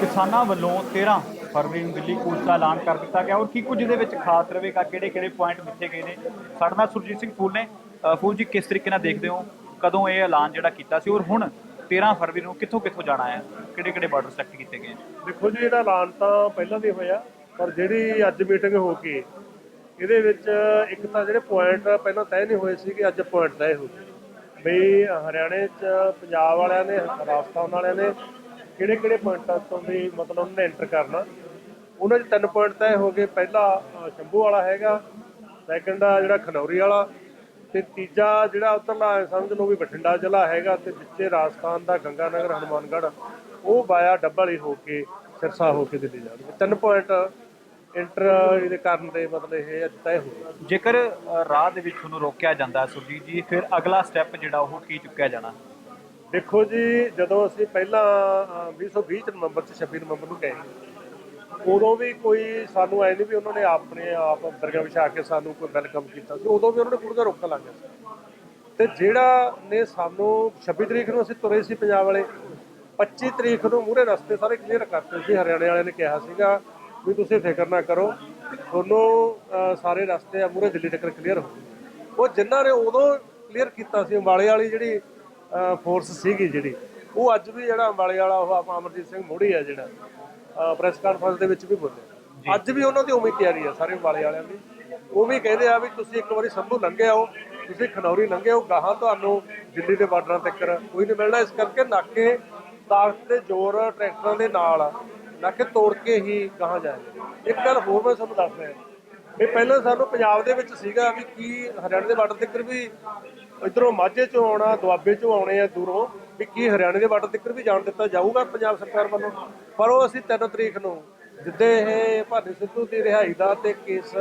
ਕਿਸਾਨਾਂ ਵੱਲੋਂ 13 ਫਰਵਰੀ ਨੂੰ ਦਿੱਲੀ ਕੂਚ ਦਾ ਐਲਾਨ ਕਰ ਦਿੱਤਾ ਗਿਆ ਔਰ ਕੀ ਕੁਝ ਇਹਦੇ ਵਿੱਚ ਖਾਸ ਰਹੇਗਾ ਕਿਹੜੇ ਕਿਹੜੇ ਪੁਆਇੰਟ ਮਿੱਥੇ ਗਏ ਨੇ? ਸਾਡੇ ਨਾਲ ਸੁਰਜੀਤ ਸਿੰਘ ਫੂਲ ਨੇ। ਫੂਲ ਜੀ, ਕਿਸ ਤਰੀਕੇ ਨਾਲ ਦੇਖਦੇ ਹੋ? ਕਦੋਂ ਇਹ ਐਲਾਨ ਜਿਹੜਾ ਕੀਤਾ ਸੀ ਔਰ ਹੁਣ 13 ਫਰਵਰੀ ਨੂੰ ਕਿੱਥੋਂ ਕਿੱਥੋਂ ਜਾਣਾ ਹੈ? ਕਿਹੜੇ ਕਿਹੜੇ ਬਾਰਡਰ ਸੈਕਟ ਕੀਤੇ ਗਏ ਦੇਖੋ ਜੀ, ਇਹਦਾ ਐਲਾਨ ਤਾਂ ਪਹਿਲਾਂ ਵੀ ਹੋਇਆ, ਪਰ ਜਿਹੜੀ ਅੱਜ ਮੀਟਿੰਗ ਹੋ ਕੇ ਇਹਦੇ ਵਿੱਚ ਇੱਕ ਤਾਂ ਜਿਹੜੇ ਪੁਆਇੰਟ ਪਹਿਲਾਂ ਤੈਅ ਨਹੀਂ ਹੋਏ ਸੀ ਕਿ ਅੱਜ ਪੁਆਇੰਟ ਤੈਅ ਹੋ ਗਏ। ਬਈ ਹਰਿਆਣੇ ਚ ਪੰਜਾਬ ਵਾਲਿਆਂ ਨੇ, ਰਾਜਸਥਾਨ ਵਾਲਿਆਂ ਨੇ ਕਿਹੜੇ ਕਿਹੜੇ ਪੁਆਇੰਟਾਂ ਤੋਂ ਵੀ ਮਤਲਬ ਉਹਨਾਂ ਨੇ ਐਂਟਰ ਕਰਨਾ। ਉਹਨਾਂ 'ਚ ਤਿੰਨ ਪੁਆਇੰਟ ਤੈਅ ਹੋ ਗਏ, ਪਹਿਲਾ ਸ਼ੰਭੂ ਵਾਲਾ ਹੈਗਾ ਸੈਕੰਡ ਆ ਜਿਹੜਾ ਖਨੌਰੀ ਵਾਲਾ, ਤੇ ਤੀਜਾ ਜਿਹੜਾ ਉਤਰਲਾ ਸਮਝ ਲਓ ਵੀ ਬਠਿੰਡਾ ਜ਼ਿਲ੍ਹਾ ਹੈਗਾ, ਤੇ ਵਿੱਚੇ ਰਾਜਸਥਾਨ ਦਾ ਗੰਗਾਨਗਰ, ਹਨੂਮਾਨਗੜ੍ਹ, ਉਹ ਬਾਇਆ ਡੱਬਲ ਹੀ ਹੋ ਕੇ ਸਿਰਸਾ ਹੋ ਕੇ ਦਿੱਲੀ ਜਾਣਗੇ ਤਿੰਨ ਪੁਆਇੰਟ ਇੰਟਰ ਇਹਦੇ ਕਰਨ ਦੇ ਮਤਲਬ ਇਹ ਤੈਅ ਹੋ ਗਿਆ। ਜੇਕਰ ਰਾਹ ਦੇ ਵਿੱਚ ਤੁਹਾਨੂੰ ਰੋਕਿਆ ਜਾਂਦਾ ਸੁਰਜੀਤ ਜੀ, ਫਿਰ ਅਗਲਾ ਸਟੈਪ ਜਿਹੜਾ ਉਹ ਕੀ ਚੁੱਕਿਆ ਜਾਣਾ? ਦੇਖੋ ਜੀ ਜਦੋਂ ਅਸੀਂ ਪਹਿਲਾਂ ਅ, 2020 ਚ ਨਵੰਬਰ ਚ 26 ਨਵੰਬਰ ਨੂੰ ਗਏ ਉਦੋਂ ਵੀ ਕੋਈ ਸਾਨੂੰ ਐ ਨਹੀਂ ਵੀ ਉਹਨਾਂ ਨੇ ਆਪਣੇ ਆਪ ਦਰਗਾਹ ਵਿਛਾ ਕੇ ਸਾਨੂੰ ਕੋਈ ਵੈਲਕਮ ਕੀਤਾ ਸੀ ਉਦੋਂ ਵੀ ਉਹਨਾਂ ਨੇ ਕੁੜੀਆਂ ਰੋਕਾ ਲੱਗ ਗਿਆ ਸੀ। ਤੇ ਜਿਹੜਾ ਨੇ ਸਾਨੂੰ 26 ਤਰੀਕ ਨੂੰ ਅਸੀਂ ਤੁਰੇ ਸੀ ਪੰਜਾਬ ਵਾਲੇ 25 ਤਰੀਕ ਨੂੰ ਮੂਹਰੇ ਰਸਤੇ ਸਾਰੇ ਕਲੀਅਰ ਕਰਤੇ ਸੀ ਹਰਿਆਣੇ ਵਾਲਿਆਂ ਨੇ ਕਿਹਾ ਸੀਗਾ ਵੀ ਤੁਸੀਂ ਫਿਕਰ ਨਾ ਕਰੋ ਤੁਹਾਨੂੰ ਸਾਰੇ ਰਸਤੇ ਆ ਮੂਹਰੇ ਦਿੱਲੀ ਤੱਕ ਕਲੀਅਰ ਹੋ ਉਹ ਜਿਨ੍ਹਾਂ ਨੇ ਉਦੋਂ ਕਲੀਅਰ ਕੀਤਾ ਸੀ ਅੰਬਾਲੇ ਵਾਲੀ ਜਿਹੜੀ ਫੋਰਸ ਸੀਗੀ ਜਿਹੜੀ ਉਹ ਅੱਜ ਵੀ ਜਿਹੜਾ ਅੰਬਾਲੇ ਵਾਲਾ ਉਹ ਆਪਾਂ ਅਮਰਜੀਤ ਸਿੰਘ ਮੋੜੀ ਆ ਜਿਹੜਾ ਪ੍ਰੈਸ ਕਾਨਫਰੰਸ ਦੇ ਵਿੱਚ ਵੀ ਬੋਲਿਆ। ਅੱਜ ਵੀ ਉਹਨਾਂ ਦੀ ਉਮੀਦ ਤਿਆਰੀ ਆ ਸਾਰੇ ਅੰਬਾਲੇ ਵਾਲਿਆਂ ਦੀ। ਉਹ ਵੀ ਕਹਿੰਦੇ ਆ ਵੀ ਤੁਸੀਂ ਇੱਕ ਵਾਰੀ ਸੰਭੂ ਲੰਘੇ ਆਓ ਤੁਸੀਂ ਖਨੌਰੀ ਲੰਘੇ ਆਓ ਗਾਹਾਂ ਤੁਹਾਨੂੰ ਦਿੱਲੀ ਦੇ ਬਾਰਡਰਾਂ ਤੱਕ ਕੋਈ ਨਹੀਂ ਮਿਲਣਾ। ਇਸ ਕਰਕੇ ਨਾਕੇ ਤਾਕਤ ਦੇ ਜ਼ੋਰ ਟਰੈਕਟਰਾਂ ਦੇ ਨਾਲ ਨਾਕੇ ਤੋੜ ਕੇ ਹੀ ਗਾਹਾਂ ਜਾਏਗਾ ਇੱਕ ਗੱਲ ਹੋਰ ਮੈਂ ਤੁਹਾਨੂੰ ਦੱਸ ਰਿਹਾ। ਇਹ ਪਹਿਲਾਂ ਸਾਨੂੰ ਪੰਜਾਬ ਦੇ ਵਿੱਚ ਸੀਗਾ ਵੀ ਕੀ ਹਰਿਆਣੇ ਦੇ ਬਾਰਡਰ ਤੱਕ ਵੀ ਇਧਰੋਂ ਮਾਝੇ ਚੋਂ ਆਉਣਾ, ਦੁਆਬੇ ਚੋਂ ਆਉਣੇ ਆ ਦੂਰੋਂ, ਵੀ ਕੀ ਹਰਿਆਣੇ ਦੇ ਬਾਰਡਰ ਤੱਕ ਵੀ ਜਾਣ ਦਿੱਤਾ ਜਾਊਗਾ ਪੰਜਾਬ ਸਰਕਾਰ ਵੱਲੋਂ? ਪਰ ਉਹ ਅਸੀਂ 3 ਤਰੀਕ ਨੂੰ ਜਿੱਦੇ ਇਹ ਭਾਨੀ ਸਿੱਧੂ ਦੀ ਰਿਹਾਈ ਦਾ ਤੇ ਕੇਸ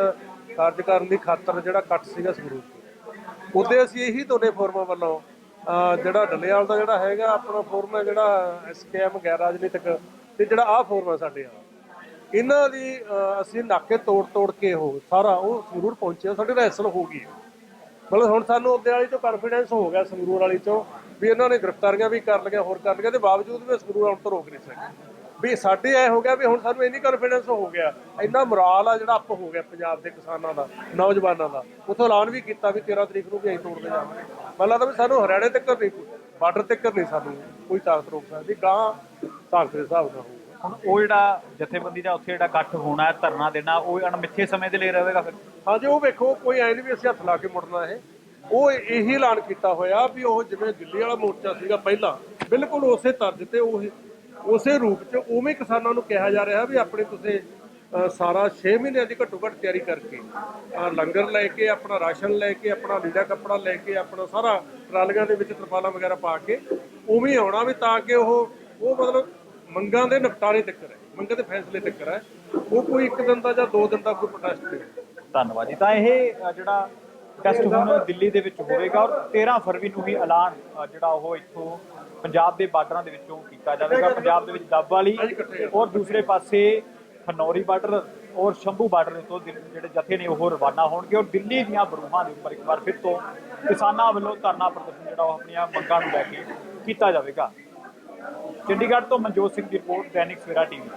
ਕਾਰਜ ਕਰਨ ਦੀ ਖਾਤਰ ਜਿਹੜਾ ਕੱਟ ਸੀਗਾ ਸੰਗਰੂਰ ਤੋਂ, ਉਹਦੇ ਅਸੀਂ ਇਹੀ ਦੋਨੇ ਫੋਰਮਾਂ ਵੱਲੋਂ ਅਹ ਜਿਹੜਾ ਡੱਲੇਵਾਲ ਦਾ ਜਿਹੜਾ ਹੈਗਾ, ਆਪਣਾ ਫੋਰਮ ਹੈ ਜਿਹੜਾ ਐਸਕੇਐਮ ਗੈਰ ਰਾਜਨੀਤਿਕ, ਤੇ ਜਿਹੜਾ ਆਹ ਫੋਰਮ ਹੈ ਸਾਡੇ ਆ ਇਹਨਾਂ ਦੀ ਅਸੀਂ ਨਾਕੇ ਤੋੜ ਤੋੜ ਕੇ ਉਹ ਸਾਰਾ ਉਹ ਜ਼ਰੂਰ ਪਹੁੰਚਿਆ, ਸਾਡੇ ਰੈਸਲ ਹੋ ਗਈ ਮਤਲਬ ਹੁਣ ਸਾਨੂੰ ਉਹਦੇ ਵਾਲੀ ਤੋਂ ਕੌਨਫੀਡੈਂਸ ਹੋ ਗਿਆ ਸੰਗਰੂਰ ਵਾਲੀ ਤੋਂ ਵੀ ਇਹਨਾਂ ਨੇ ਗ੍ਰਿਫਤਾਰੀਆਂ ਵੀ ਕਰ ਲਈਆਂ, ਹੋਰ ਕਰ ਲਈਆਂ, ਤੇ ਬਾਵਜੂਦ ਵੀ ਸੰਗਰੂਰ ਆਉਣ ਤੋਂ ਰੋਕ ਨਹੀਂ ਸਕੇ। ਵੀ ਸਾਡੇ ਐ ਹੋ ਗਿਆ ਵੀ ਹੁਣ ਸਾਨੂੰ ਇੰਨੀ ਕੌਨਫੀਡੈਂਸ ਹੋ ਗਿਆ, ਇੰਨਾ ਮੋਰਾਲ ਆ ਜਿਹੜਾ ਅਪ ਹੋ ਗਿਆ ਪੰਜਾਬ ਦੇ ਕਿਸਾਨਾਂ ਦਾ, ਨੌਜਵਾਨਾਂ ਦਾ। ਉਥੋਂ ਐਲਾਨ ਵੀ ਕੀਤਾ ਵੀ 13 ਤਰੀਕ ਨੂੰ ਵੀ ਅਸੀਂ ਤੋੜਦੇ ਜਾਵਾਂਗੇ। ਮੈਨੂੰ ਲੱਗਦਾ ਵੀ ਸਾਨੂੰ ਹਰਿਆਣੇ ਤੱਕ ਨਹੀਂ ਬਾਰਡਰ ਤੱਕ ਨਹੀਂ ਸਾਨੂੰ ਕੋਈ ਤਾਕਤ ਰੋਕ ਸਕਦੀ ਗਾਂ ਤਾਕਤ ਦੇ ਹਿਸਾਬ ਨਾਲ ਹੋਊਗਾ ਹੁਣ ਉਹ ਜਿਹੜਾ ਜਥੇਬੰਦੀ ਦਾ ਉੱਥੇ ਜਿਹੜਾ ਇਕੱਠ ਹੋਣਾ ਹੈ ਧਰਨਾ ਦੇਣਾ ਉਹ ਅਣਮਿੱਥੇ ਸਮੇਂ ਦੇ ਲਈ ਰਹੇਗਾ ਫਿਰ? ਹਾਂਜੀ ਉਹ ਵੇਖੋ ਕੋਈ ਐ ਨਹੀਂ ਵੀ ਅਸੀਂ ਹੱਥ ਲਾ ਕੇ ਮੁੜਨਾ ਇਹ। ਉਹ ਇਹੀ ਐਲਾਨ ਕੀਤਾ ਹੋਇਆ ਵੀ ਉਹ ਜਿਵੇਂ ਦਿੱਲੀ ਵਾਲਾ ਮੋਰਚਾ ਸੀਗਾ ਪਹਿਲਾਂ ਬਿਲਕੁਲ ਉਸੇ ਤਰਜ਼ ਤੇ ਉਹ ਉਸੇ ਰੂਪ 'ਚ ਉਵੇਂ ਕਿਸਾਨਾਂ ਨੂੰ ਕਿਹਾ ਜਾ ਰਿਹਾ ਵੀ ਆਪਣੇ ਤੁਸੀਂ ਅ, ਸਾਰਾ 6 ਮਹੀਨਿਆਂ ਦੀ ਘੱਟੋ ਘੱਟ ਤਿਆਰੀ ਕਰਕੇ ਅ, ਲੰਗਰ ਲੈ ਕੇ ਆਪਣਾ ਰਾਸ਼ਨ ਲੈ ਕੇ ਆਪਣਾ ਲੀੜਾ ਕੱਪੜਾ ਲੈ ਕੇ ਆਪਣਾ ਸਾਰਾ ਟਰਾਲੀਆਂ ਦੇ ਵਿੱਚ ਤਰਪਾਲਾਂ ਵਗੈਰਾ ਪਾ ਕੇ ਉਵੇਂ ਹੀ ਆਉਣਾ ਵੀ ਤਾਂ ਕਿ ਉਹ ਉਹ ਮਤਲਬ ਮੰਗਾਂ ਦੇ ਨਿਪਟਾਰੇ ਤੱਕ ਹੈ ਮੰਗਾਂ ਦੇ ਫੈਸਲੇ ਤੱਕ ਹੈ। ਉਹ ਕੋਈ ਇੱਕ ਦਿਨ ਦਾ ਜਾਂ ਦੋ ਦਿਨ ਦਾ ਕੋਈ ਪ੍ਰੋਟੈਸਟ ਨਹੀਂ ਧੰਨਵਾਦ ਜੀ। ਤਾਂ ਇਹ ਜਿਹੜਾ ਟੈਸਟ ਹੁਣ ਦਿੱਲੀ ਦੇ ਵਿੱਚ ਹੋਵੇਗਾ ਔਰ 13 ਫਰਵਰੀ ਨੂੰ ਹੀ ਐਲਾਨ ਜਿਹੜਾ ਉਹ ਇੱਥੋਂ ਪੰਜਾਬ ਦੇ ਬਾਰਡਰਾਂ ਦੇ ਵਿੱਚੋਂ ਕੀਤਾ ਜਾਵੇਗਾ। ਪੰਜਾਬ ਦੇ ਵਿੱਚ ਡੱਬ ਵਾਲੀ ਔਰ ਦੂਸਰੇ ਪਾਸੇ ਖਨੌਰੀ ਬਾਰਡਰ ਔਰ ਸ਼ੰਭੂ ਬਾਰਡਰ ਦੇ ਤੋਂ ਜਿਹੜੇ ਜਥੇ ਨੇ ਉਹ ਰਵਾਨਾ ਹੋਣਗੇ ਔਰ ਦਿੱਲੀ ਦੀਆਂ ਬਰੂਹਾਂ ਦੇ ਉੱਪਰ ਇੱਕ ਵਾਰ ਫਿਰ ਤੋਂ ਕਿਸਾਨਾਂ ਵੱਲੋਂ ਧਰਨਾ ਪ੍ਰਦਰਸ਼ਨ ਜਿਹੜਾ ਉਹ ਆਪਣੀਆਂ ਮੰਗਾਂ ਨੂੰ ਲੈ ਕੇ ਕੀਤਾ ਜਾਵੇਗਾ। ਚੰਡੀਗੜ੍ਹ ਤੋਂ ਮਨਜੋਤ ਸਿੰਘ ਦੀ ਰਿਪੋਰਟ ਦੈਨਿਕ ਸਵੇਰਾ ਟੀਵੀ।